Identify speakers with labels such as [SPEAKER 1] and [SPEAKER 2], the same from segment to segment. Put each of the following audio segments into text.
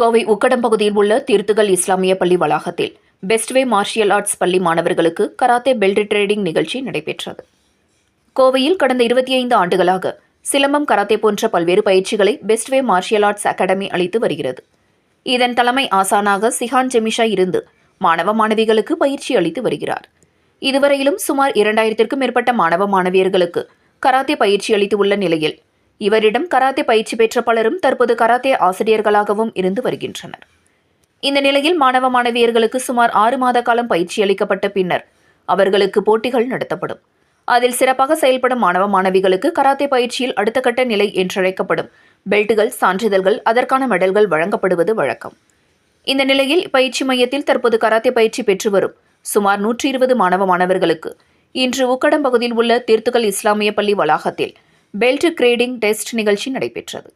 [SPEAKER 1] கோவை உக்கடம் பகுதியில் உள்ள தீர்த்துகள் இஸ்லாமிய பள்ளி வளாகத்தில் பெஸ்ட்வே மார்ஷியல் ஆர்ட்ஸ் பள்ளி மாணவர்களுக்கு கராத்தே பெல்ட் ட்ரேடிங் நிகழ்ச்சி நடைபெற்றது. கோவையில் கடந்த இருபத்தி ஐந்து ஆண்டுகளாக சிலம்பம் கராத்தே போன்ற பல்வேறு பயிற்சிகளை பெஸ்ட்வே மார்ஷியல் ஆர்ட்ஸ் அகாடமி அளித்து வருகிறது. இதன் தலைமை ஆசானாக சிஹான் ஜெமிஷா இருந்து மாணவ மாணவிகளுக்கு பயிற்சி அளித்து வருகிறார். இதுவரையிலும் சுமார் இரண்டாயிரத்திற்கும் மேற்பட்ட மாணவ மாணவியர்களுக்கு கராத்தே பயிற்சி அளித்து உள்ள நிலையில் இவரிடம் கராத்தே பயிற்சி பெற்ற பலரும் தற்போது கராத்தே ஆசிரியர்களாகவும் இருந்து வருகின்றனர். இந்த நிலையில் மாணவ மாணவியர்களுக்கு சுமார் ஆறு மாத காலம் பயிற்சி அளிக்கப்பட்ட பின்னர் அவர்களுக்கு போட்டிகள் நடத்தப்படும். அதில் சிறப்பாக செயல்படும் மாணவ மாணவிகளுக்கு கராத்தே பயிற்சியில் அடுத்த கட்ட நிலை என்றழைக்கப்படும். பெல்ட்டுகள் சான்றிதழ்கள் அதற்கான மெடல்கள் வழங்கப்படுவது வழக்கம். இந்த நிலையில் பயிற்சி மையத்தில் தற்போது கராத்தே பயிற்சி பெற்று வரும் சுமார் நூற்றி இருபது மாணவ மாணவர்களுக்கு இன்று உக்கடம் பகுதியில் உள்ள தீர்த்துகள் இஸ்லாமிய பள்ளி வளாகத்தில் பெல்ட் கிரேடிங் டெஸ்ட் நிகழ்ச்சி நடைபெற்றது.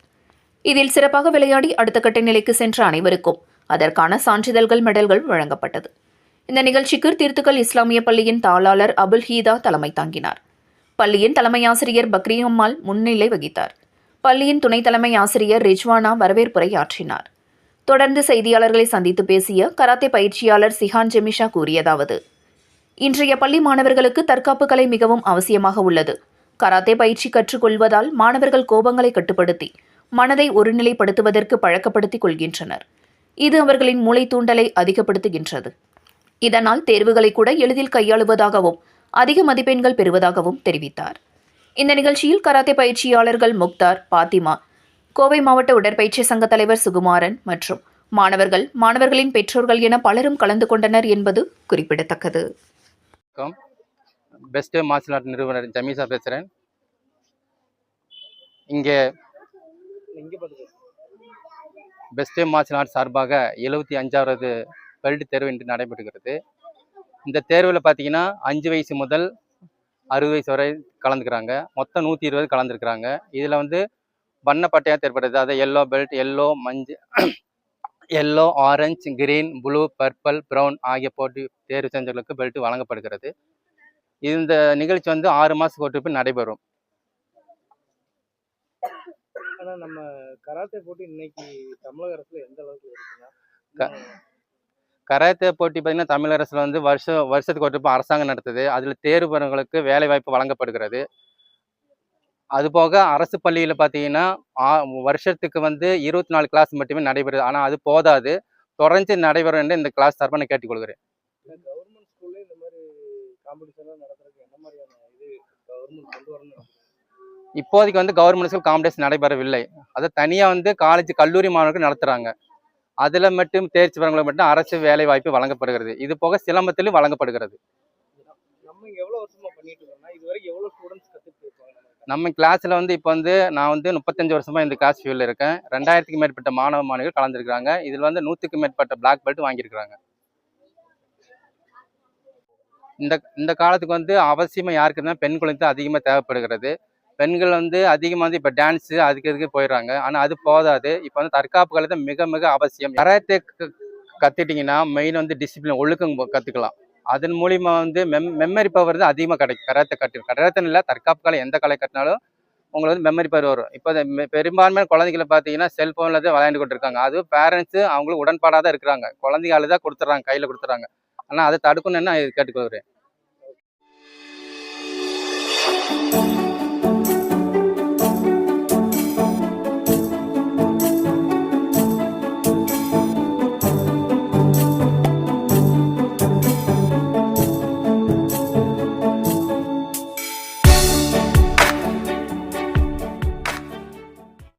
[SPEAKER 1] இதில் சிறப்பாக விளையாடி அடுத்த கட்ட நிலைக்கு சென்ற அனைவருக்கும் அதற்கான சான்றிதழ்கள் மெடல்கள் வழங்கப்பட்டது. இந்த நிகழ்ச்சிக்கு தீர்த்துக்கள் இஸ்லாமிய பள்ளியின் தாளாளர் அபுல் ஹீதா தலைமை தாங்கினார். பள்ளியின் தலைமை ஆசிரியர் பக்ரியம்மாள் முன்னிலை வகித்தார். பள்ளியின் துணை தலைமை ஆசிரியர் ரிஜ்வானா வரவேற்புரை ஆற்றினார். தொடர்ந்து செய்தியாளர்களை சந்தித்து பேசிய கராத்தே பயிற்சியாளர் சிஹான் ஜெமிஷா கூறியதாவது இன்றைய பள்ளி மாணவர்களுக்கு தற்காப்பு கலை மிகவும் அவசியமாக உள்ளது. கராத்தே பயிற்சி கற்றுக்கொள்வதால் மாணவர்கள் கோபங்களை கட்டுப்படுத்தி மனதை ஒருநிலைப்படுத்துவதற்கு பழக்கப்படுத்திக் கொள்கின்றனர். இது அவர்களின் மூளை தூண்டலை அதிகப்படுத்துகின்றது. இதனால் தேர்வுகளை கூட எளிதில் கையாளுவதாகவும் அதிக மதிப்பெண்கள் பெறுவதாகவும் தெரிவித்தார். இந்த நிகழ்ச்சியில் கராத்தே பயிற்சியாளர்கள் முக்தார் பாத்திமா கோவை மாவட்ட உடற்பயிற்சி சங்க தலைவர் சுகுமாரன் மற்றும் மாணவர்கள் மாணவர்களின் பெற்றோர்கள் என பலரும் கலந்து கொண்டனர் என்பது குறிப்பிடத்தக்கது.
[SPEAKER 2] பெஸ்ட் மார்ஷல் ஆர்ட் நிறுவனர் ஜமீசா பேசுகிறேன் இங்கே பெஸ்ட் மார்ஷல் ஆர்ட் சார்பாக எழுபத்தி அஞ்சாவது பெல்ட் தேர்வு இன்று நடைபெறுகிறது. இந்த தேர்வில் பார்த்தீங்கன்னா அஞ்சு வயசு முதல் அறுபது வயசு வரை கலந்துக்கிறாங்க. மொத்தம் நூற்றி இருபது கலந்துருக்குறாங்க. இதில் வந்து வண்ண பட்டையாக தேர்ப்படுது அதாவது எல்லோ பெல்ட் எல்லோ மஞ்சள் yellow orange green blue purple brown ஆகிய போட்டி தேர்வு செஞ்சவர்களுக்கு பெல்ட் வழங்கப்படுகிறது. இந்த நிகழ்ச்சி வந்து ஆறு மாதத்துக்கு ஒரு trip நடைபெறும்.
[SPEAKER 3] ஆனா நம்ம கராத்தே போட்டி இன்னைக்கு தமிழக அரசுல எந்த அளவுக்கு இருக்குன்னா
[SPEAKER 2] கராத்தே போட்டி பார்த்தீங்கன்னா தமிழக அரசில் வந்து வருஷம் வருஷத்துக்கு ஒரு அரசாங்கம் நடத்துது. அதில் தேர்வு பெறவங்களுக்கு வேலை வாய்ப்பு வழங்கப்படுகிறது அதுபோக அரசு பள்ளியில் பார்த்தீங்கன்னா வருஷத்துக்கு வந்து இருபத்தி நாலு கிளாஸ் மட்டுமே நடைபெறுது. ஆனால் அது போதாது. தொடர்ந்து நடைபெறும் என்று இந்த கிளாஸ் சார்பாக நான் கேட்டுக்கொள்கிறேன்
[SPEAKER 3] கவர்மெண்ட் ஸ்கூல்ல இந்த மாதிரி காம்படிஷன் எல்லாம் நடத்துறதுக்கு என்ன மாதிரியான இது கவர்மெண்ட் கொண்டு வரணும்
[SPEAKER 2] இப்போதைக்கு வந்து கவர்மெண்ட் ஸ்கூல் காம்படிஷன் நடைபெறவில்லை. அது தனியாக வந்து காலேஜ் கல்லூரி மாணவர்கள் நடத்துகிறாங்க அதில் மட்டும் தேர்ச்சி பெறவங்களுக்கு மட்டும் அரசு வேலை வாய்ப்பு வழங்கப்படுகிறது. இது போக சிலம்பத்திலும் வழங்கப்படுகிறது.
[SPEAKER 3] நம்ம பண்ணிட்டு இருக்கோம்னா ஸ்டூடெண்ட்ஸ் நம்ம
[SPEAKER 2] கிளாஸில் வந்து இப்போ வந்து நான் வந்து முப்பத்தஞ்சு வருஷமாக இந்த கிளாஸ் ஃபீல்டில் இருக்கேன். ரெண்டாயிரத்துக்கு மேற்பட்ட மாணவ மாணவிகள் கலந்துருக்காங்க இதில் வந்து நூற்றுக்கு மேற்பட்ட பிளாக் பெல்ட் வாங்கியிருக்கிறாங்க. இந்த இந்த காலத்துக்கு வந்து அவசியமாக யாருக்கு இருந்தால் பெண் குழந்தை அதிகமாக தேவைப்படுகிறது. பெண்கள் வந்து அதிகமாக வந்து இப்போ டான்ஸு அதுக்கு இதுக்கு போயிடுறாங்க. ஆனால் அது போதாது. இப்போ வந்து தற்காப்பு கலை தான் மிக மிக அவசியம். கராத்தே கற்றுட்டிங்கன்னா மெயின் வந்து டிசிப்ளின் ஒழுக்கம் கற்றுக்கலாம் அதன் மூலிமா வந்து மெம் மெமரி பவர் தான் அதிகமாக கிடைக்கும் கரத்தை கட்டு கராத்தே இல்லை தற்காப்பு கலை எந்த கலை கட்டினாலும் உங்களுக்கு வந்து மெமரி பவர் வரும். இப்போ பெரும்பான்மையான குழந்தைகளை பார்த்தீங்கன்னா செல்ஃபோனில் தான் விளையாண்டு கொண்டு இருக்காங்க அது பேரண்ட்ஸு அவங்களுக்கு உடன்பாடாக தான் இருக்கிறாங்க. குழந்தைங்க தான் கொடுத்துட்றாங்க கையில் கொடுத்துட்றாங்க. ஆனால் அதை தடுக்கணும்னு நான் கேட்டுக்கொள்கிறேன்?